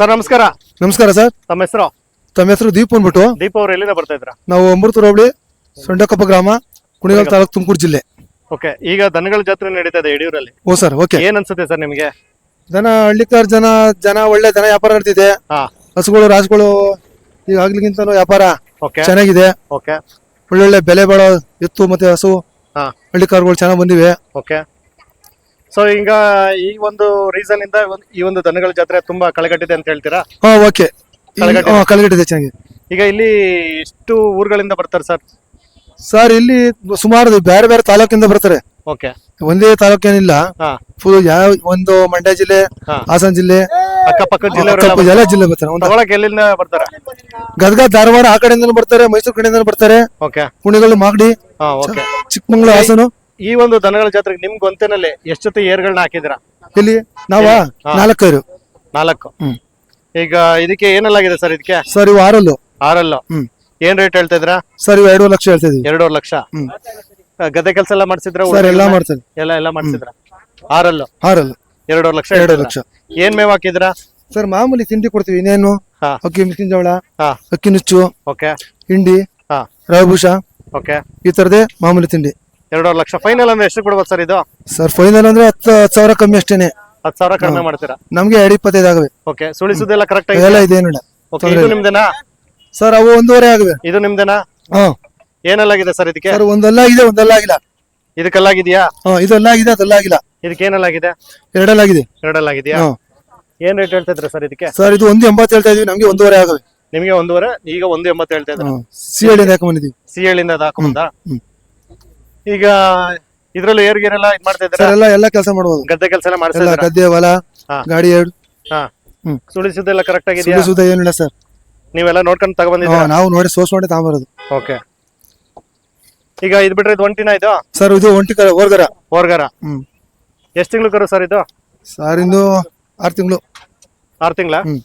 Sir ನಮಸ್ಕಾರ. ನಮಸ್ಕಾರ sir. ತಮ್ಮ ಹೆಸರು? ತಮ್ಮ ಹೆಸರು ದೀಪ್ ಅಂದ್ಬಿಟ್ಟು. ದೀಪ ಅವ್ರು ಎಲ್ಲಿಂದ ಬರ್ತಾ ಇದ್ರ ನಾವು ಅಮೃತ ಹೋಬಳಿ ಸೊಂಡಕೊಪ್ಪ ಗ್ರಾಮ ಕುಣಿಗಲ್ ತಾಲೂಕು ತುಮಕೂರು ಜಿಲ್ಲೆ. ಓಕೆ ಈಗ ದನಗಳ ಜಾತ್ರೆ ನಡೀತಾ ಇದೆ ಯಡಿಯೂರಲ್ಲಿ. ಓ ಸರ್ ಓಕೆ. ಏನ್ ಅನ್ಸುತ್ತೆ ಸರ್ ನಿಮ್ಗೆ? ದನ ಹಳ್ಳಿಕಾರ್ ಜನ ಜನ ಒಳ್ಳೆ ದನ ವ್ಯಾಪಾರ ನಡೀತಿದೆ. ಹಾ. ಹಸುಗಳು ರಾಸುಗಳು ಈಗ ಆಗ್ಲಿಗಿಂತ ವ್ಯಾಪಾರ ಓಕೆ. ಚೆನ್ನಾಗಿದೆ. ಓಕೆ. ಒಳ್ಳೊಳ್ಳೆ ಬೆಲೆ ಬಾಳೋ ಎತ್ತು ಮತ್ತೆ ಹಸು ಹಾ. ಹಳ್ಳಿಕಾರ್ಗಳು ಚೆನ್ನಾಗಿ ಬಂದಿವೆ. ಓಕೆ. ಸೊ ಈಗ ಈ ಒಂದು ರೀಸನ್ ಇಂದ ಒಂದ್- ಈ ಒಂದು ದನಗಳ ಜಾತ್ರೆ ತುಂಬಾ ಕಳೆಗಟ್ಟಿದೆ ಅಂತ ಹೇಳ್ತೀರಾ? ಹಾ ಓಕೆ ಕಳೆಗಟ್ಟಿದೆ. ಕಲಗಟ್ಟಿದೆ ಚೆನ್ನಾಗಿದೆ. ಈಗ ಇಲ್ಲಿ ಎಷ್ಟು ಊರುಗಳಿಂದ ಬರ್ತಾರೆ ಸರ್? ಸರ್ ಇಲ್ಲಿ ಸುಮಾರು ಬೇರೆ ಬೇರೆ ತಾಲೂಕಿಂದ ಬರ್ತಾರೆ. ಓಕೆ ಒಂದೇ ತಾಲೂಕೇನಿಲ್ಲ. ಹಾ. ಫುಲ್ ಯಾವ ಒಂದು ಮಂಡ್ಯ ಜಿಲ್ಲೆ ಹಾ. ಹಾಸನ ಜಿಲ್ಲೆ ಅಕ್ಕಪಕ್ಕದ ಜಿಲ್ಲೆಯವರೆಲ್ಲ ಅಕ್ಕಪಕ್ಕ ಎಲ್ಲ ಜಿಲ್ಲೆ ಬರ್ತಾರೆ. ಒಂದು ತಗೊಳಕ್ ಎಲ್ಲಿಂದ ಬರ್ತಾರೆ? ಗದಗ ಧಾರವಾಡ ಆ ಕಡೆಯಿಂದಲೂ ಬರ್ತಾರೆ ಮೈಸೂರು ಕಡೆಯಿಂದಲೂ ಬರ್ತಾರೆ. ಓಕೆ ಪುಣೆಗಳು ಮಾಗಡಿ ಹಾ ಓಕೆ ಚಿಕ್ಕಮಂಗ್ಳೂರು ಹಾಸನ. ಈ ಒಂದು ದನಗಳ ಜಾತ್ರೆಗೆ ನಿಮ್ ಗೊಂತೆನಲ್ಲಿ ಎಷ್ಟು ಜೊತೆ ಏರ್ಗಳನ್ನ ಹಾಕಿದಿರಾ ಇಲ್ಲಿ ನಾವ. ನಾಲ್ಕೈರು ನಾಲ್ಕು. ಈಗ ಇದಕ್ಕೆ ಏನೆಲ್ಲಾಗಿದೆ ಸರ್ ಇದಕ್ಕೆ? ಸರ್ ಇವು ಆರಲ್ಲು. ಆರಲ್ಲು. ಏನ್ ರೇಟ್ ಹೇಳ್ತಾ ಇದ್ರಾ ಸರ್ ಇವು ಎರಡೂವರೆ ಲಕ್ಷ ಹೇಳ್ತಾ ಇದೀವಿ. ಎರಡೂವರೆ ಲಕ್ಷ. ಗದ್ದೆ ಕೆಲಸ ಎಲ್ಲ ಮಾಡ್ಸಿದ್ರ? ಸರ್ ಎಲ್ಲಾ ಮಾಡ್ತಾರೆ ಎಲ್ಲ ಎಲ್ಲ ಮಾಡ್ಸಿದ್ರ? ಆರಲ್ಲು. ಆರಲ್ಲು. ಎರಡೂವರೆ ಲಕ್ಷ ಎರಡೂವರೆ ಹೇಳ್ತಿದ್ರಾ? ಲಕ್ಷ. ಏನ್ ಮೇವ್ ಹಾಕಿದ್ರ? ಸರ್ ಮಾಮೂಲಿ ತಿಂಡಿ ಕೊಡ್ತೀವಿ. ಇನ್ನೇನು? ಅಕ್ಕಿ ಮಿಸ್ಕಿನ ಜೋಳ ಹಾ. ಅಕ್ಕಿ ನುಚ್ಚು ಓಕೆ. ಹಿಂಡಿ ಹಾ. ರವಿಭೂಷ ಓಕೆ. ಈ ತರದೇ ಮಾಮೂಲಿ ತಿಂಡಿ. ಎರಡೂವರೆ ಲಕ್ಷ. ಫೈನಲ್ ಅಂದ್ರೆ ಎಷ್ಟು ಕೊಡ್ಬೋದು ಸರ್ ಇದು? ಸರ್ ಫೈನಲ್ ಅಂದ್ರೆ ಹತ್ತು ಹತ್ತು ಸಾವಿರ ಕಮ್ಮಿ ಅಷ್ಟೇನೆ ಹತ್ತು ಸಾವಿರ ಕಡಿಮೆ ಮಾಡ್ತೀರಾ? ನಮ್ಗೆ ಎರಡು ಇಪ್ಪತ್ತೈದು ಆಗವೆ ಓಕೆ ಸುಳಿಸುದೆಲ್ಲ ಕರೆಕ್ಟ್ ಆಗಿ ಎಲ್ಲ ಇದೇನಿಲ್ಲ ಓಕೆ ಇದು ನಿಮ್ದೇನಾ? ಸರ್ ಅವು ಒಂದೂವರೆ ಆಗವೆ. ಇದು ನಿಮ್ದೇನಾ? ಹಾ. ಏನೆಲ್ಲಾಗಿದೆ ಸರ್ ಇದಕ್ಕೆ? ಸರ್ ಒಂದೆಲ್ಲ ಆಗಿದೆ ಒಂದಲ್ಲ ಆಗಿಲ್ಲ ಇದಕ್ಕೆಲ್ಲಾಗಿದ್ಯಾ? ಹಾ ಇದೆಲ್ಲ ಆಗಿದೆ ಅದೆಲ್ಲ ಆಗಿಲ್ಲ ಇದಕ್ಕೆ ಏನೆಲ್ಲಾಗಿದೆ? ಎರಡೆಲ್ಲ ಆಗಿದೆ ಎರಡಲ್ಲಾಗಿದ್ಯಾ? ಹಾ. ಏನ್ ರೇಟ್ ಹೇಳ್ತಾ ಇದ್ರ ಸರ್ ಇದಕ್ಕೆ? ಸರ್ ಇದು ಒಂದು ಎಂಬತ್ತು ಹೇಳ್ತಾ ಇದೀವಿ ನಮ್ಗೆ ಒಂದೂವರೆ ಆಗವೆ. ನಿಮ್ಗೆ ಒಂದೂವರೆ ಈಗ ಒಂದು ಎಂಬತ್ತು ಹೇಳ್ತಾ ಇದ್ದಾರೆ ಸಿ ಎಳಿಂದ ಹಾಕೊಂಡ್ ಬಂದಿದ್ದೀವಿ. ಸಿ ಹೇಳಿಂದ ಹಾಕೊಂಡ. ಈಗ ಇದ್ರಲ್ಲೂ ಎಲ್ಲ ಇದ್ ಮಾಡ್ತಾ ಸರ್ ಎಲ್ಲ ಎಲ್ಲ ಕೆಲಸ ಮಾಡ್ಬೋದು. ಗದ್ದೆ ಕೆಲಸ ಎಲ್ಲ ಮಾಡ್ತಾ ಎಲ್ಲ ಇದ್ರ ಗದ್ದೆ ಹೊಲ ಹಾ. ಗಾಡಿ ಎರಡು ಹಾ. ಹ್ಮ್. ಸುಳಿಸುದೆಲ್ಲ ಕರೆಕ್ಟ್ ಆಗಿದೆ ಸುದ್ದಿ ಸುದ್ದ ಏನಿಲ್ಲ ಸರ್. ನೀವೆಲ್ಲ ನೋಡ್ಕೊಂಡು ಹಾ, ತಗೊಬಂದಿದ್ದೀರಾ ನಾವು ನೋಡಿ ಸೋಸ್ ಮಾಡಿ ತಗೊಂಬರೋದು. ಓಕೆ. ಈಗ ಇದು ಬಿಟ್ರೆ ಇದು ಒಂಟಿನ ಇದು? ಸರ್ ಇದು ಒಂಟಿ ಕರ ಹೋರ್ಗರ. ಓರ್ಗಾರ ಹ್ಮ್. ಎಷ್ಟು ತಿಂಗಳು ಕರು ಸರ್ ಇದು? ಸರ್ ಇಂದು ಆರು ತಿಂಗಳು. ಆರು ತಿಂಗಳ? ಹ್ಮ್.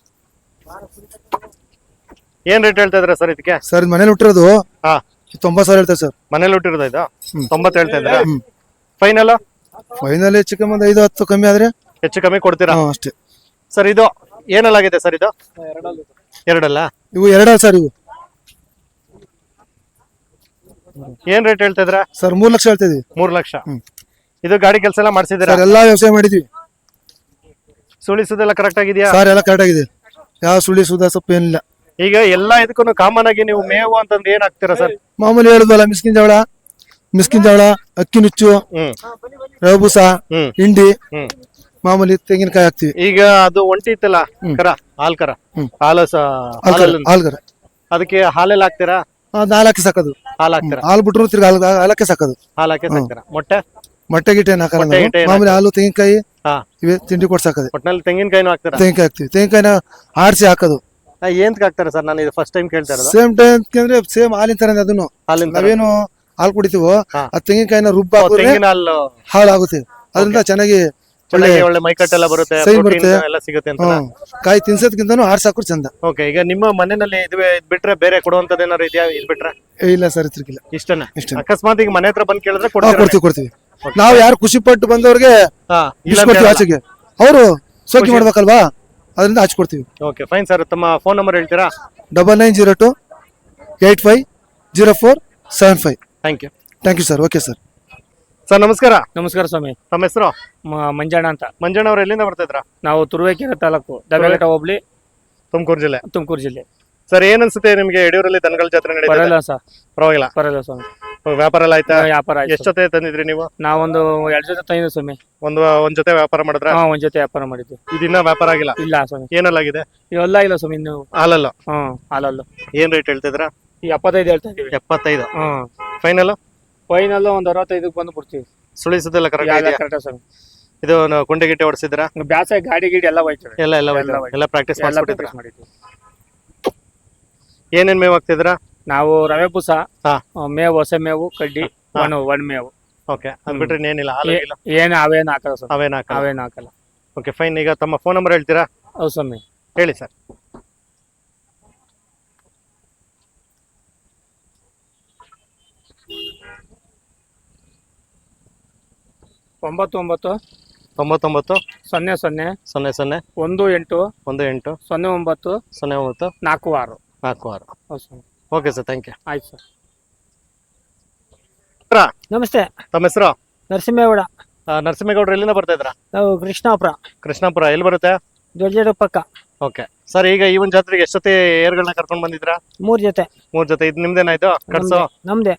ಏನ್ ರೇಟ್ ಹೇಳ್ತಾ ಇದ್ರ ಸರ್ ಇದಕ್ಕೆ? ಸರ್ ಇದು ಮನೇಲಿ ಹುಟ್ಟಿರೋದು. ಹಾ. ತೊಂಬತ್ತು ಸಾವಿರ ಹೇಳ್ತಾರೆ ಸರ್. ಮನೇಲಿ ಹುಟ್ಟಿರೋದು ಇದು. ತೊಂಬತ್ತು ಹೇಳ್ತಾ ಇದ್ರ ಹ್ಮ್. ಫೈನಲ್ ಫೈನಲ್ ಹೆಚ್ಚು ಕಮ್ಮಿ ಒಂದು ಐದು ಹತ್ತು ಕಮ್ಮಿ ಆದ್ರೆ ಹೆಚ್ಚು ಕಮ್ಮಿ ಕೊಡ್ತೀರಾ? ಹಾ ಅಷ್ಟೇ. ಸರ್ ಇದು ಏನಲ್ಲಾಗಿದೆ ಸರ್ ಇದು? ಎರಡಲ್ಲ. ಇವು ಎರಡಲ್ಲ ಸರ್ ಇವು. ಏನ್ ರೇಟ್ ಹೇಳ್ತಾ ಇದ್ರ ಸರ್ ಮೂರು ಲಕ್ಷ ಹೇಳ್ತಾ ಇದೀವಿ. ಮೂರ್ ಲಕ್ಷ. ಹ್ಮ್. ಇದು ಗಾಡಿ ಕೆಲಸ ಎಲ್ಲ ಮಾಡ್ಸಿದ್ದೀರಾ? ಸರ್ ಎಲ್ಲಾ ವ್ಯವಸಾಯ ಮಾಡಿದ್ವಿ. ಸುಳಿಸೋದೆಲ್ಲ ಕರೆಕ್ಟ್ ಆಗಿದ್ಯಾ? ಸರ್ ಎಲ್ಲ ಕರೆಕ್ಟ್ ಆಗಿದೆ. ಯಾವ ಸುಳಿ ಸುದ ಸೊಪ್ಪು ಏನಿಲ್ಲ. ಈಗ ಎಲ್ಲಾ ಇದಕ್ಕೂ ಕಾಮನ್ ಆಗಿ ನೀವು ಮೇವು ಅಂತಂದ್ರೆ ಏನ್ ಹಾಕ್ತೀರಾ ಸರ್? ಮಾಮೂಲಿ ಹೇಳುದಲ್ಲ ಮಿಸ್ಕಿನ್ ಜವಳ ಮಿಸ್ಕಿನ್ ಜವಳ ಅಕ್ಕಿ ನುಚ್ಚು ರವಬೂಸ ಹಿಂಡಿ ಮಾಮೂಲಿ ತೆಂಗಿನಕಾಯಿ ಹಾಕ್ತಿವಿ. ಈಗ ಅದು ಒಂಟಿ ಇತ್ತಲ್ಲ ಕರ ಹಾಲ್ ಕರ? ಹಾಲಸ ಹಾಲು ಸ- ಹಾಲ್ಕರ ಹಾಲಲ್ಲಿ ಹಾಲ್ಕರ ಅದಕ್ಕೆ ಹಾಲೆಲ್ಲ ಹಾಕ್ತೀರಾ? ನಾಲ್ಕು ಹಾಕಿ ಸಾಕೋದು. ಹಾಲ್ ಹಾಕ್ತೀರಾ? ಹಾಲು ಬಿಟ್ರು ತಿರ್ಗ ಹಾಲ್ ಹಾಲಕ್ಕೆ ಸಾಕೋದು. ಹಾಲ್ ಹಾಕಿ ಸಾಕ್ತೀರಾ? ಮೊಟ್ಟೆ? ಮೊಟ್ಟೆ ಗಿಟ್ಟೆ ಹಾಕಲ್ಲ ಮಾಮೂಲಿ ಹಾಲು ತೆಂಗಿನಕಾಯಿ ಇವೆ ತಿಂಡಿ ಕೊಡ್ಸಾಕದು. ಒಟ್ಟಿನಲ್ಲಿ ಒಟ್ನಲ್ಲಿ ತೆಂಗಿನಕಾಯಿನೂ ಹಾಕ್ತೀರಾ? ತೆಂಗಿನಕಾಯಿ ಹಾಕ್ತಿವಿ. ತೆಂಗಿನಕಾಯಿನ ಆಡ್ಸಿ ಹಾಕೋದು. ಏಂತಕ್ ಹಾಕ್ತಾರೆ ಸರ್? ನಾನು ಇದು ಫಸ್ಟ್ ಟೈಮ್ ಕೇಳ್ತಾ ಇರೋದು. ಸೇಮ್ ಟೈಮ್ ಅಂದ್ರೆ ಸೇಮ್ ಹಾಲಿನ ತರ ಅದನ್ನು. ಹಾಲಿನ ತರ? ನಾವೇನು ಹಾಲು ಕುಡಿತೀವೋ ಆ ತೆಂಗಿನಕಾಯಿನ ರುಬ್ಬ ಹಾಕಿದ್ರೆ ತೆಂಗಿನ ಹಾಲು. ಆಗುತ್ತೆ ಅದರಿಂದ ಚೆನ್ನಾಗಿ ಒಳ್ಳೆ ಚೆನ್ನಾಗಿ ಒಳ್ಳೆ ಮೈಕಟ್ಟೆಲ್ಲ ಬರುತ್ತೆ ಸೈ ಪ್ರೋಟೀನ್ ಬರುತ್ತೆ. ಎಲ್ಲ ಸಿಗುತ್ತೆ ಅಂತ. ಹ್ಮ್. ಕಾಯಿ ತಿನ್ಸೋದ್ಕಿಂತನೂ ಆಡ್ಸಿ ಹಾಕೋರು ಚಂದ. ಓಕೆ ಈಗ ನಿಮ್ಮ ಮನೆಯಲ್ಲಿ ಇದು ಇದ್ ಬಿಟ್ರೆ ಬೇರೆ ಕೊಡುವಂತದ್ದು ಏನಾದ್ರು ಇದೆಯಾ ಇದ್ ಬಿಟ್ರೆ? ಏ, ಇಲ್ಲ ಸರ್ ತಿರ್ಗಿಲ್ಲ ಇಷ್ಟನೇ? ಇಷ್ಟನೇ. ಅಕಸ್ಮಾತ್ ಈಗ ಮನೆ ಹತ್ರ ಬಂದ್ ಕೇಳಿದ್ರೆ ಹಾ, ಕೊಡ್ತೀರಾ? ಕೊಡ್ತೀವಿ ಕೊಡ್ತೀವಿ. ನಾವು ಯಾರು ಖುಷಿ ಪಟ್ಟು ಬಂದವ್ರಿಗೆ ಹಾ ಇಲ್ಲ ಇಸ್ಕೊಡ್ತೀವಿ ಆಚೆಗೆ. ಅವರು ಸೋಕಿ ಮಾಡ್ಬೇಕಲ್ವಾ? ಅದರಿಂದ ಹಚ್ಕೊಡ್ತೀವಿ. ಓಕೆ ಫೈನ್ ಸರ್ ತಮ್ಮ ಫೋನ್ ನಂಬರ್ ಹೇಳ್ತೀರಾ? Double nine zero two eight five zero four seven five. Thank you thank you sir okay sir sir ನಮಸ್ಕಾರ. ನಮಸ್ಕಾರ ಸ್ವಾಮಿ. ತಮ್ಮ ಹೆಸರು? ಮ- ಮಂಜಣ್ಣ ಅಂತ. ಮಂಜಣ್ಣ ಅವ್ರು ಎಲ್ಲಿಂದ ಬರ್ತಾ ಇದ್ರ? ನಾವು ತುರುವೇಕೆರೆ ತಾಲೂಕು ದಬೆಘಟ್ಟ ಹೋಬಳಿ ತುಮಕೂರು ಜಿಲ್ಲೆ. ತುಮಕೂರು ಜಿಲ್ಲೆ. ಸರ್ ಏನ್ ಅನ್ಸುತ್ತೆ ನಿಮ್ಗೆ ಯಡಿಯೂರಲ್ಲಿ ದನಗಳ ಜಾತ್ರೆ ಇಲ್ಲ ಸರ್ ಪರವಾಗಿಲ್ಲ. ಪರವಾಗಿಲ್ಲ ಸ್ವಾಮಿ. ವ್ಯಾಪಾರ ಎಲ್ಲ ಆಯ್ತಾ? ವ್ಯಾಪಾರ ಆಯ್ತು. ಎಷ್ಟ್ ಜೊತೆ ತಂದಿದ್ರಿ ನೀವು? ನಾವೊಂದು ಎರಡ್ ಜೊತೆ ತಂದಿದ್ದು ಸ್ವಾಮಿ. ಒಂದು ಒಂದ್ ಜೊತೆ ವ್ಯಾಪಾರ ಮಾಡಿದ್ರ? ಹಾ ಒಂದ್ ಜೊತೆ ವ್ಯಾಪಾರ ಮಾಡಿದ್ವಿ. ಇದಿನ್ನ ವ್ಯಾಪಾರ ಆಗಿಲ್ಲ? ಇಲ್ಲ ಸ್ವಾಮಿ. ಏನಲ್ಲಾಗಿದೆ ಇವೆಲ್ಲ ಇಲ್ಲ ಸ್ವಾಮಿ ಇನ್ನು. ಹಾಲಲ್ಲ? ಹ್ಮ್ ಹಾಲಲ್ಲ. ಏನ್ ರೇಟ್ ಹೇಳ್ತಿದ್ರ ಈ ಎಪ್ಪತ್ತೈದು ಹೇಳ್ತಾ ಇದೀವಿ ಎಪ್ಪತ್ತೈದು? ಹ್ಮ್ ಫೈನಲ್ ಫೈನಲ್ ಒಂದ್ ಅರವತ್ತೈದಕ್ಕೆ ಬಂದು ಬಿಡ್ತೀವಿ. ಸುಳಿಸೋದೆಲ್ಲ ಕರೆಕ್ಟ್ ಇದೆಯಾ ಕರೆಕ್ಟ್ ಸ್ವಾಮಿ? ಇದು ಕೊಂಡೆ ಗಿಟ್ಟೆ ಹೊಡ್ಸಿದ್ರ ಬ್ಯಾಸ ಗಾಡಿ ಗಿಡಿ ಎಲ್ಲ ಹೋಯ್ತವೆ. ಎಲ್ಲ ಎಲ್ಲ ಎಲ್ಲ ಪ್ರಾಕ್ಟೀಸ್ ಎಲ್ಲ practice ಮಾಡಿದ್ವಿ. ಏನೇನ್ ಮೇವ್ ಹಾಕ್ತಿದ್ರ ನಾವು ರವೆ ಪುಸ ಹಾ. ಮೇವು ಹೊಸ ಮೇವು ಕಡ್ಡಿ ಒಣ ಒಣ ಮೇವು ಓಕೆ ಅದ್ ಬಿಟ್ರೆ ಇನ್ನೇನಿಲ್ಲ ಹಾಲು ಏ- ಇಲ್ಲ? ಏನು ಅವೇನು ಹಾಕಲ್ಲ ಸ್ವಾಮಿ ಅವೇನ್ ಅವೇನು ಹಾಕಲ್ಲ. ಓಕೆ ಫೈನ್ ಈಗ ತಮ್ಮ ಫೋನ್ ನಂಬರ್ ಹೇಳ್ತೀರಾ? ಹೌದು ಸ್ವಾಮಿ. ಹೇಳಿ ಸರ್. ಒಂಬತ್ತು ಒಂಬತ್ತು ತೊಂಬತ್ತೊಂಬತ್ತು ಸೊನ್ನೆ ಸೊನ್ನೆ ಸೊನ್ನೆ ಸೊನ್ನೆ. ಒಂದು ಎಂಟು ಒಂದು ಎಂಟು. ಸೊನ್ನೆ ಒಂಬತ್ತು ಸೊನ್ನೆ ಒಂಬತ್ತು. ನಾಲ್ಕು ಆರು. ನಾಲ್ಕು ಆರು. ಹೌದು sir okay sir thank you ಆಯ್ತು ಸರ್. ನಮಸ್ತೆ. ತಮ್ಮ ಹೆಸರು? ನರಸಿಂಹೇಗೌಡ. ನರಸಿಂಹೇಗೌಡರು ಎಲ್ಲಿಂದ ಬರ್ತಾ ಇದ್ರ ನಾವು ಕೃಷ್ಣಾಪುರ. ಕೃಷ್ಣಾಪುರ ಎಲ್ಲಿ ಬರುತ್ತೆ? ದೊಡ್ಡ ಪಕ್ಕ ಓಕೆ. ಸರ್ ಈಗ ಈ ಒಂದು ಜಾತ್ರೆಗೆ ಎಷ್ಟೊತ್ತೆ ಏರ್ಗಳನ್ನ ಕರ್ಕೊಂಡು ಬಂದಿದ್ರ ಮೂರ್ ಜೊತೆ. ಮೂರ್ ಜೊತೆ. ಇದು ನಿಮ್ದೇನಾಯ್ತು ಕಟ್ಸು? ನಮ್ದೆ.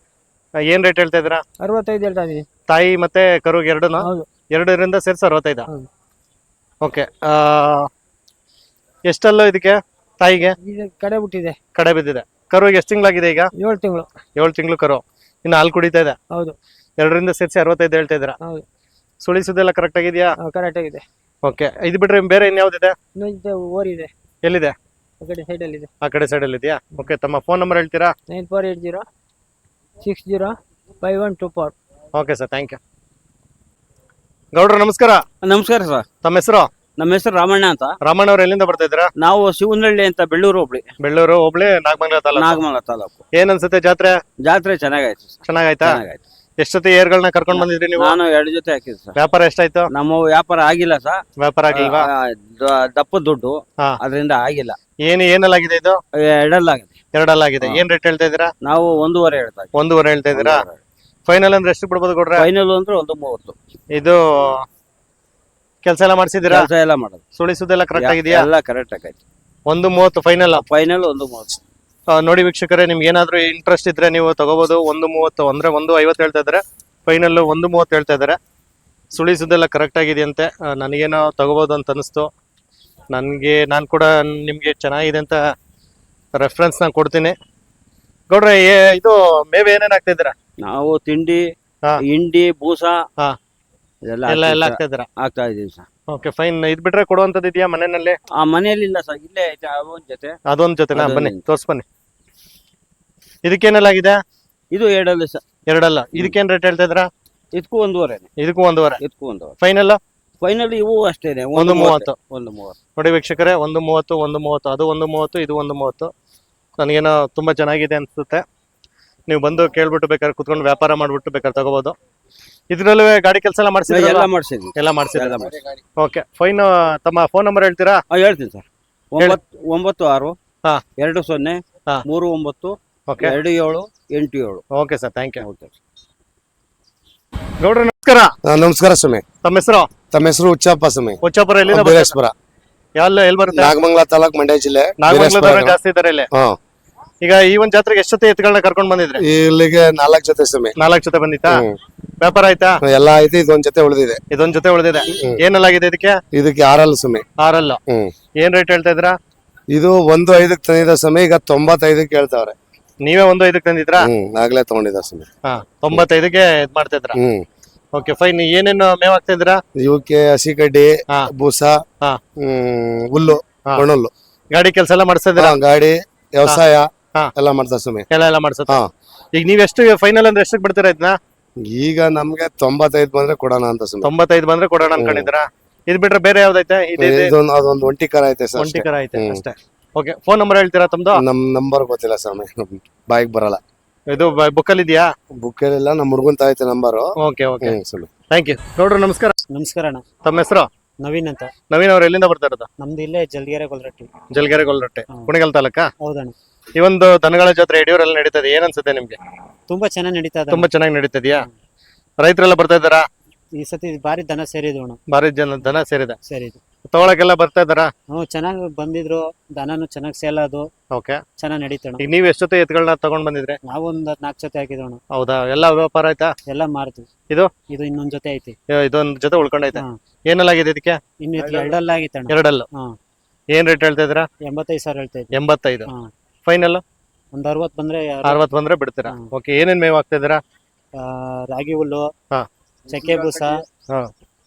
ಏನ್ ರೇಟ್ ಹೇಳ್ತಾ ಇದ್ರ ಅರವತ್ತೈದು ಹೇಳ್ತಾ ಇದೀನಿ ತಾಯಿ ಮತ್ತೆ ಕರುಗೆ ಎರಡೂನು? ಹೌದು. ಎರಡರಿಂದ ಸೇರಿಸಿ ಅರವತ್ತೈದು? ಹೌದು. ಓಕೆ. ಎಷ್ಟಲ್ಲೋ ಇದಕ್ಕೆ? ತಾಯಿಗೆ? ಇದು ಕಡೆ ಬಿಟ್ಟಿದೆ. ಕಡೆ ಬಿದ್ದಿದೆ. ಕರುಗೆ ಎಷ್ಟು ತಿಂಗಳಾಗಿದೆ ಈಗ? ಏಳು ತಿಂಗಳು. ಏಳು ತಿಂಗಳು ಕರು. ಇನ್ನು ಹಾಲು ಕುಡಿತಾ ಇದೆ? ಹೌದು. ಎರಡರಿಂದ ಸೇರಿಸಿ ಅರವತ್ತೈದು ಹೇಳ್ತಾ ಇದ್ದೀರಾ? ಹೌದು. ಸುಳಿಸೋದೆಲ್ಲ ಕರೆಕ್ಟ್ ಆಗಿದೆಯಾ? ಕರೆಕ್ಟ್ ಆಗಿದೆ. ಓಕೆ ಇದು ಬಿಟ್ರೆ ಬೇರೆ ಇನ್ಯಾವ್ದಿದೆ ಓರ್ ಇದೆ ಓರಿದೆ. ಎಲ್ಲಿದೆ? ಆ ಕಡೆ ಸೈಡಲ್ಲಿ ಇದೆ ಆ ಕಡೆ ಸೈಡಲ್ಲಿ ಇದೆಯಾ ಓಕೆ ತಮ್ಮ ಫೋನ್ ನಂಬರ್ ಹೇಳ್ತೀರಾ? Nine four eight zero six zero five one two four. Okay sir thank you ಗೌಡ್ರು ನಮಸ್ಕಾರ. ನಮಸ್ಕಾರ ಸರ್ ತಮ್ಮ ಹೆಸರು? ನಮ್ಮ ಹೆಸರು ರಾಮಣ್ಣ ಅಂತ. ರಾಮಣ್ಣ ಅವ್ರು ಎಲ್ಲಿಂದ ಬರ್ತಾ ಇದ್ದೀರಾ? ನಾವು ಶಿವನಹಳ್ಳಿ ಅಂತ ಬೆಳ್ಳೂರು ಹೋಬಳಿ. ಬೆಳ್ಳೂರು ಹೋಬಳಿ ನಾಗಮಂಗಲ ತಾಲೂಕು. ನಾಗಮಂಗಲ ತಾಲೂಕು. ಏನ್ ಅನ್ಸುತ್ತೆ ಜಾತ್ರೆ? ಜಾತ್ರೆ ಚೆನ್ನಾಗಾಯ್ತು ಸರ್. ಚೆನ್ನಾಗಾಯ್ತಾ? ಚೆನ್ನಾಗಾಯ್ತು. ಎಷ್ಟೊತ್ತಿ ಏರ್ಗಳನ್ನ ಕರ್ಕೊಂಡ್ ಬಂದಿದ್ರಿ ನೀವು? ನಾನು ಎರಡು ಜೊತೆ ಹಾಕಿದ್ದೆ ಸರ್. ವ್ಯಾಪಾರ ಎಷ್ಟಾಯ್ತು? ನಮ್ಮ ವ್ಯಾಪಾರ ಆಗಿಲ್ಲ ಸರ್. ವ್ಯಾಪಾರ ಆಗಿಲ್ವಾ? ಆ, ದ- ದಪ್ಪ ದುಡ್ಡು. ಹಾ. ಅದರಿಂದ ಆಗಿಲ್ಲ. ಏನ್ ಏನಲ್ಲಾಗಿದೆ ಇದು? ಎರಡಲ್ಲ ಎರಡಲ್ಲಾಗಿದೆ. ಎರಡಲ್ಲಾಗಿದೆ ಏನ್ ರೇಟ್ ಹೇಳ್ತಾ ಇದ್ದೀರಾ? ನಾವು ಒಂದೂವರೆ ಹೇಳ್ತಾ ಇದ್ದೀವಿ. ಒಂದೂವರೆ ಹೇಳ್ತಾ ಇದ್ದೀರಾ? ಫೈನಲ್ ಅಂದ್ರೆ ಎಷ್ಟು ಬಿಡ್ಬೋದು ಕೊಡ್ರೆ ಫೈನಲ್ ಅಂದ್ರೆ ಒಂದು ಮೂವತ್ತು. ಇದು ಕೆಲಸ ಎಲ್ಲ ಮಾಡಿಸಿದಿರಾ ಕೆಲಸ ಎಲ್ಲ ಮಾಡೋದು. ಸುಳಿಸೋದೆಲ್ಲ ಕರೆಕ್ಟ್ ಆಗಿದೆಯಾ? ಎಲ್ಲ ಕರೆಕ್ಟ್ ಆಗೈತೆ. ಒಂದು ಮೂವತ್ತು ಫೈನಲ್ ಫೈನಲ್ ಒಂದು ಮೂವತ್ತು. ನೋಡಿ ವೀಕ್ಷಕರೇ ನಿಮ್ಗೆ ಏನಾದ್ರೂ ಇಂಟ್ರೆಸ್ಟ್ ಇದ್ರೆ ನೀವು ತಗೋಬಹುದು ಒಂದು ಮೂವತ್ತು ಅಂದ್ರೆ ಒಂದು ಐವತ್ತು ಹೇಳ್ತಾ ಇದ್ದಾರೆ. ಫೈನಲ್ ಒಂದು ಮೂವತ್ತು ಹೇಳ್ತಾ ಇದ್ದಾರೆ. ಸುಳಿಸೋದೆಲ್ಲ ಕರೆಕ್ಟ್ ಆಗಿದೆಯಂತೆ. ನನಗೇನೋ ತಗೋಬಹುದು ಅಂತ ಅನಿಸ್ತು. ನನಗೆ ನಾನು ಕೂಡ ನಿಮಗೆ ಚೆನ್ನಾಗಿದೆ ಅಂತ ರೆಫರೆನ್ಸ್ ನಾನು ಕೊಡ್ತೀನಿ. ಗೌಡ್ರೆ ಇದು ಮೇವೆ ಏನೇನು ಹಾಕ್ತಿದ್ದೀರಾ ನಾವು ತಿಂಡಿ. ಹಿಂಡಿ ಬೂಸಾ ಹಾ. ಇದೆಲ್ಲ ಎಲ್ಲ ಹಾಕ್ತಾ ಇದ್ದೀರಾ? ಸರ್. ಹಾಕ್ತಾ ಇದೀವಿ ಸರ್. ಓಕೆ ಫೈನ್ ಇದು ಬಿಟ್ರೆ ಕೊಡುವಂತದ್ದು ಇದೆಯಾ ಮನೆಯಲ್ಲಿ? ಆ ಮನೆಯಲ್ಲಿ ಇಲ್ಲ ಸರ್. ಇಲ್ಲೇ ಐತೆ ಒಂದ್ ಜೊತೆ. ಅದೊಂದು ಜೊತೆನಾ? ಅದೊಂದು ಬನ್ನಿ ಇದೆ. ತೋರ್ಸ್ ಬನ್ನಿ. ಇದಕ್ಕೇನೆಲ್ಲ ಆಗಿದೆ ಇದು ಎರಡಲ್ಲ ಸರ್. ಎರಡಲ್ಲ. ಇದಕ್ಕೇನ್ ರೇಟ್ ಹೇಳ್ತಾ ಇದ್ದೀರಾ? ಇದಕ್ಕೂ ಒಂದೂವರೆನೆ ಇದಕ್ಕೂ ಒಂದೂವರೆ. ಇದಕ್ಕೂ ಒಂದೂವರೆ. ಫೈನಲ್ ಫೈನಲ್ ಇವು ಅಷ್ಟೇನೆ ಒಂದು ಮೂವತ್ತು. ಒಂದು ಮೂವತ್ತು. ನೋಡಿ ವೀಕ್ಷಕರೇ ಒಂದು ಮೂವತ್ತು ಒಂದು ಮೂವತ್ತು. ಅದು ಒಂದು ಮೂವತ್ತು ಇದು ಒಂದು ಮೂವತ್ತು. ನನಗೇನೋ ತುಂಬ ಚೆನ್ನಾಗಿದೆ ಅನಿಸುತ್ತೆ. ನೀವು ಬಂದು ಕೇಳ್ಬಿಟ್ಟು ಬೇಕಾದ್ರೆ ಕುತ್ಕೊಂಡು ವ್ಯಾಪಾರ ಮಾಡ್ಬಿಟ್ಟು ಬೇಕಾದ್ರೆ ತಗೋಬೋದು. ಇದ್ರಲ್ಲೂ ಗಾಡಿ ಕೆಲಸ ಎಲ್ಲ ಎಲ್ಲ ಎಲ್ಲಾ ಮಾಡ್ಸಿದ್ವಿ. ಎಲ್ಲ ಮಾಡಿಸಿದ್ರೆ. ಎಲ್ಲ ಮಾಡ್ಸಿದ್ವಿ. ಓಕೆ ಫೈನ್ ತಮ್ಮ ಫೋನ್ ನಂಬರ್ ಹೇಳ್ತೀರಾ? ಹೇಳ್ತೀನಿ ಸರ್. ಒಂಬತ್ತು ಒಂಬತ್ತು ಆರು ಹಾ. ಎರಡು ಸೊನ್ನೆ ಹಾ. ಮೂರು ಒಂಬತ್ತು ಓಕೆ ಎರಡು ಏಳು ಎಂಟು ಏಳು. Okay sir thank you okay ಗೌಡ್ರ ನಮಸ್ಕಾರ. ಆ, ನಮಸ್ಕಾರ ಸ್ವಾಮಿ. ತಮ್ಮ ಹೆಸರು? ತಮ್ಮ ಹೆಸರು ಉಚ್ಚಪ್ಪ ಸ್ವಾಮಿ. ಹುಚ್ಚಾಪುರ ಎಲ್ಲಿಂದ ಬೀರೇಶ್ವರ. ಎಲ್ಲ ಎಲ್ಲಿ ಬರುತ್ತೆ? ನಾಗಮಂಗಲ ತಾಲೂಕ್ ಮಂಡ್ಯ ಜಿಲ್ಲೆ. ನಾಗಮಂಗಲದವ್ರು ಬೀರೇಶ್ವರ. ಜಾಸ್ತಿ ಇದಾರೆ ಇಲ್ಲಿ? ಹಾ. ಈಗ ಈ ಒಂದ್ ಜಾತ್ರೆಗೆ ಜೊತೆ ಎತ್ತುಗಳನ್ನ ಕರ್ಕೊಂಡ್ ಬಂದಿದ್ರೆ? ಇಲ್ಲಿಗೆ ನಾಲ್ಕು ಜೊತೆ ಸಮಯ ನಾಲ್ಕು ಜೊತೆ ಬಂದಿತ್ತಾ. ವ್ಯಾಪಾರ ಆಯ್ತಾ? ಎಲ್ಲ ಐತಿ ಇದೊಂದ್ ಜೊತೆ ಉಳಿದಿದೆ. ಇದೊಂದ್ ಜೊತೆ ಉಳಿದಿದೆ. ಏನಲ್ಲಾಗಿದೆ ಇದಕ್ಕೆ? ಇದಕ್ಕೆ ಆರಲ್ ಸಮಯ ಆರಲ್ಲ. ಏನ್ ರೇಟ್ ಹೇಳ್ತಾ ಇದ್ರ ಇದು ಒಂದು ಐದಕ್ ತಂದಿದ ಸಮಯ ಈಗ ತೊಂಬತ್ತೈದಕ್ಕೆ ಹೇಳ್ತಾವ್ರೆ. ನೀವೇ ಒಂದು ಐದಕ್ಕೆ ತಂದಿದ್ರಾ? ಆಗ್ಲೇ ತಗೊಂಡಿದ ಸಮಯ ಹಾ ತೊಂಬತ್ತೈದಕ್ಕೆ ಇದ್ ಮಾಡ್ತಾ ಇದ್ರ ಓಕೆ ಫೈನ್ ಏನೇನು ಮೇವ್ ಹಾಕ್ತಾ ಇದ್ರ ಇವಕ್ಕೆ ಹಸಿ ಕಡ್ಡಿ. ಬೂಸ ಹುಲ್ಲು ಒಣಲ್ಲು ಗಾಡಿ ಕೆಲಸ ಎಲ್ಲ ಮಾಡಿಸ್ತಾ ಗಾಡಿ ವ್ಯವಸಾಯ. ಎಲ್ಲ ಮಾಡ್ತಾರೆ ಸ್ವಾಮಿ. ಎಲ್ಲ ಎಲ್ಲ ಮಾಡ್ಸತ್ತ ಹಾ. ಈಗ ನೀವ್ ಎಷ್ಟು ಫೈನಲ್ ಅಂದ್ರೆ ಎಷ್ಟಕ್ಕೆ ಬಿಡ್ತೀರಾ ಇದನ್ನ ಈಗ ನಮ್ಗೆ ತೊಂಬತ್ತೈದು ಬಂದ್ರೆ ಕೊಡೋಣ ಅಂತ ಸ್ವಾಮಿ. ತೊಂಬತ್ತೈದು ಬಂದ್ರೆ ಕೊಡೋಣ ಅನ್ಕೊಂಡಿದ್ದೀರಾ? ಇದ್ ಬಿಟ್ರೆ ಬೇರೆ ಯಾವ್ದೈತೆ? ಇದೆ ಇದೊಂದು ಅದೊಂದು ಒಂಟಿ ಕರ ಐತೆ ಸರ್ ಒಂಟಿ ಕರ ಐತೆ ಹ್ಮ್. ಅಷ್ಟೇ. ಓಕೆ ಫೋನ್ ನಂಬರ್ ಹೇಳ್ತೀರಾ ತಮ್ದು? ನಮ್ ನಂಬರ್ ಗೊತ್ತಿಲ್ಲ ಸ್ವಾಮಿ. ಬಾಯಿಗೆ ಬರಲ್ಲ. ಇದು ಬುಕ್ಕಲ್ಲಿ ಇದೆಯಾ? ಬುಕ್ ಇಲ್ಲ ನಮ್ಮ ಹುಡುಗನ್ ಐತೆ ನಂಬರು ಓಕೆ ಓಕೆ ಹ್ಮ್ ಸ್ವಾಮಿ. ಥ್ಯಾಂಕ್ ಯು ನೋಡ್ರಿ ನಮಸ್ಕಾರ. ನಮಸ್ಕಾರ ಅಣ್ಣ. ತಮ್ಮ ಹೆಸರು? ನವೀನ್ ಅಂತ. ನವೀನ್ ಅವ್ರು ಎಲ್ಲಿಂದ ಬರ್ತಾ ಇರೋದು? ನಮ್ದು ಇಲ್ಲೇ ಜಲ್ಗೆರೆ ಗೊಲ್ರಟ್ಟಿ. ಜಲ್ಗೆರೆ ಗೊಲ್ರಟ್ಟೆ. ಕುಣಿಗಲ್ ತಾಲೂಕಾ? ಹೌದಣ್ಣ. ಈ ಒಂದು ದನಗಳ ಜಾತ್ರೆ ಯಡಿಯೂರಲ್ಲಿ ನಡೀತದೆ ಏನ್ ಅನ್ಸುತ್ತೆ ನಿಮ್ಗೆ? ತುಂಬಾ ಚೆನ್ನಾಗಿ ನಡೀತಾ ಇದೆ ತುಂಬಾ ಚೆನ್ನಾಗಿ ನಡೀತದ್ಯಾ? ರೈತರೆಲ್ಲ ಬರ್ತಾ ಇದ್ದಾರಾ? ಈ ಸತಿ ಭಾರಿ ದನ ಸೇರಿದ್ವು ಅಣ್ಣ. ಭಾರಿ ಜನ ದನ ಸೇರಿದೆ. ಸರಿ ತಗೊಳಕ್ಕೆಲ್ಲ ಬರ್ತಾ ಇದ್ದಾರಾ? ಹ್ಞೂ ಚೆನ್ನಾಗಿ ಬಂದಿದ್ರು. ದನನು ಚೆನ್ನಾಗಿ ಸೇಲ್ ಅದು ಓಕೆ. ಚೆನ್ನಾಗಿ ನಡೀತಣ್ಣ ಈಗ ನೀವ್ ಎಷ್ಟೊತ್ತೆ ಎತ್ಗಳನ್ನ ತಗೊಂಡ್ ಬಂದಿದ್ರೆ? ನಾವೊಂದು ನಾಲ್ಕು ಜೊತೆ ಹಾಕಿದವಣ ಹೌದಾ? ಎಲ್ಲ ವ್ಯಾಪಾರ ಆಯ್ತಾ? ಎಲ್ಲ ಮಾರ್ತೀವಿ ಇದು? ಇದು ಇನ್ನೊಂದ್ ಜೊತೆ ಐತಿ. ಏ, ಇದೊಂದ್ ಜೊತೆ ಉಳ್ಕೊಂಡೈತೆ ಹಾ. ಏನೆಲ್ಲಾಗಿದೆ ಇದಕ್ಕೆ? ಇನ್ನು ಎರಡಲ್ಲ ಆಗಿತ್ತಣ್ಣ ಎರಡಲ್ಲು. ಹಾ. ಏನ್ ರೇಟ್ ಹೇಳ್ತಾ ಇದ್ದೀರಾ? ಎಂಬತ್ತೈದು ಸಾವಿರ ಹೇಳ್ತಾ ಇದ್ದೀವಿ ಎಂಬತ್ತೈದು. ಹಾ. ಫೈನಲ್ ಒಂದ್ ಅರವತ್ ಬಂದ್ರೆ ಅರವತ್ ಬಂದ್ರೆ ಬಿಡ್ತೀರಾ. ಓಕೆ ಏನೇನ್ ಮೇವ್ ಹಾಕ್ತಾ ಆ, ರಾಗಿ ಹುಲ್ಲು ಹಾ. ಚಕ್ಕೆ ಬೂಸ ಹಾ.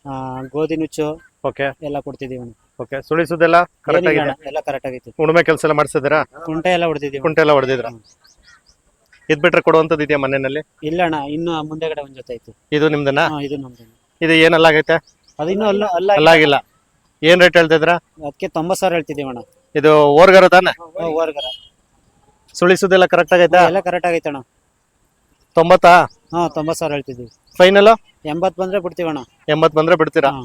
ಆ, ಗೋಧಿ ನುಚ್ಚು ಓಕೆ ಎಲ್ಲ ಕೊಡ್ತಿದೀವಿ ಅಣ್ಣ. ಓಕೆ ಸುಳಿಸೋದೆಲ್ಲ ಕರೆಕ್ಟ್ ಏನಿಲ್ಲ ಆಗಿದೆ? ಅಣ್ಣ, ಎಲ್ಲ ಕರೆಕ್ಟ್ ಆಗೈತಿ. ಉಳುಮೆ ಕೆಲಸ ಎಲ್ಲ ಮಾಡಿಸಿದ್ರಾ ಕುಂಟೆ ಎಲ್ಲ ಹೊಡೆದಿದೀವಿ ಕುಂಟೆ ಎಲ್ಲ ಹೊಡೆದಿದ್ರ ಇದ್ ಬಿಟ್ರೆ ಕೊಡುವಂತದ್ದು ಇದೆಯಾ ಮನೆಯಲ್ಲಿ? ಇಲ್ಲ ಅಣ್ಣ ಇನ್ನು ಮುಂದೆಗಡೆ ಒಂದ್ ಜೊತೆ ಐತಿ. ಇದು ನಿಮ್ದನ್ನ ಹಾ, ಇದು ನಮ್ದು ಇದು ಏನಲ್ಲ ಆಗೈತೆ? ಅದು ಇನ್ನೂ ಅಲ್ಲ ಅಲ್ಲ ಅಲ್ಲ ಆಗಿಲ್ಲ ಏನ್ ರೇಟ್ ಹೇಳ್ತಿದ್ರ ಅದಕ್ಕೆ ತೊಂಬತ್ ಸಾವಿರ ಹೇಳ್ತಿದೀವಿ ಅಣ್ಣ. ಇದು ಓರ್ಗರ ತಾನೆ? ಓವರ್ಗರ ಸುಳಿಸೋದೆಲ್ಲ ಕರೆಕ್ಟ್ ಆಗೈತಾ? ಎಲ್ಲ ಕರೆಕ್ಟ್ ಆಗೈತೆ ಅಣ್ಣ. ತೊಂಬತ್ತಾ? ಹಾ ತೊಂಬತ್ ಸಾವಿರ ಹೇಳ್ತಿದೀವಿ. ಫೈನಲ್ ಎಂಬತ್ ಬಂದ್ರೆ ಬಿಡ್ತೀವಿ ಅಣ್ಣ. ಎಂಬತ್ ಬಂದ್ರೆ ಬಿಡ್ತೀರಾ? ಹಾ.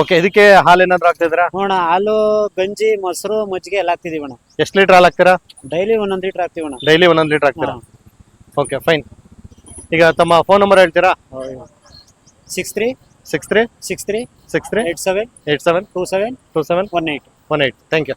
ಓಕೆ ಇದಕ್ಕೆ ಹಾಲು ಏನಾದ್ರು ಹಾಕ್ತಿದ್ರ ಅಣ್ಣ ಹಾಲು ಗಂಜಿ ಮೊಸರು ಮಜ್ಜಿಗೆ ಎಲ್ಲ ಹಾಕ್ತಿದೀವಿ ಅಣ್ಣ. ಎಷ್ಟು ಲೀಟರ್ ಹಾಲು ಹಾಕ್ತೀರಾ? ಡೈಲಿ ಒಂದೊಂದು ಲೀಟರ್ ಹಾಕ್ತಿವಿ ಅಣ್ಣ. ಡೈಲಿ ಒಂದೊಂದು ಲೀಟರ್ ಹಾಕ್ತೀರಾ? ಓಕೆ ಫೈನ್ ಈಗ ತಮ್ಮ ಫೋನ್ ನಂಬರ್ ಹೇಳ್ತೀರಾ? Six three six three? Six three six three? Eight seven eight seven? Two seven two seven? One eight. One eight. Thank you